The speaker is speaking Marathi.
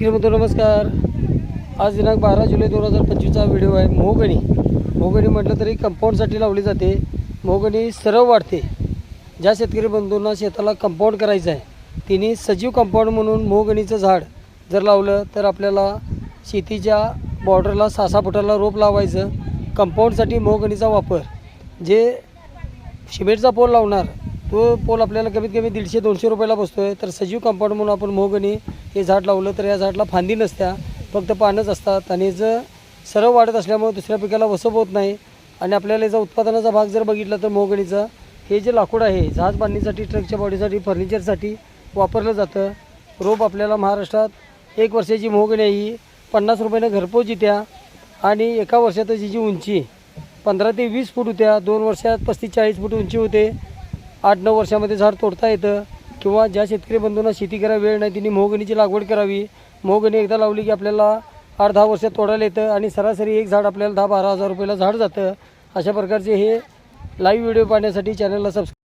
मित्र नमस्कार. आज दिनांक बारा जुलै दोन हजार पंचवीसचा व्हिडिओ आहे मोगणी मोगणी म्हटलं तरी कंपाऊंडसाठी लावली जाते. मोगणी सरळ वाढते. ज्या शेतकरी बंधूंना शेताला कंपाऊंड करायचं आहे तिने सजीव कंपाऊंड म्हणून मोगणीचं झाड जर लावलं तर आपल्याला शेतीच्या बॉर्डरला सासा फुटाला रोप लावायचं कंपाऊंडसाठी मोगणीचा वापर. जे सिमेंटचा पोल लावणार तो पोल आपल्याला कमीत कमी दीडशे दोनशे रुपयाला बसतो आहे तर सजीव कंपाऊंड म्हणून आपण मोहगणी हे झाड लावलं तर या झाडाला फांदी नसत्या. फक्त पानच असतात आणि जर सरळ वाढत असल्यामुळे दुसऱ्या पिकाला वसप होत नाही. आणि आपल्याला याचा उत्पादनाचा भाग जर बघितला तर मोहगणीचा हे जे लाकूड आहे जहाज बांधणीसाठी ट्रकच्या बॉडीसाठी फर्निचरसाठी वापरलं जातं. रोप आपल्याला महाराष्ट्रात एक वर्षाची मोहगणी आहे. ही पन्नास रुपयानं घरपोच येत्या आणि एका वर्षात जी जी उंची पंधरा ते वीस फूट होत्या. दोन वर्षात पस्तीस चाळीस फूट उंची होते. आठ नऊ वर्षामध्ये झाड तोडता येतं किंवा ज्या शेतकरी बंधूंना शेती करायला वेळ नाही त्यांनी मोहगणीची लागवड करावी. मोहगणी एकदा लावली की आपल्याला आठ दहा वर्षात तोडायला येतं आणि सरासरी एक झाड आपल्याला दहा बारा हजार रुपयाला झाड जातं. अशा प्रकारचे हे लाईव्ह व्हिडिओ पाहण्यासाठी चॅनलला सबस्क्राईब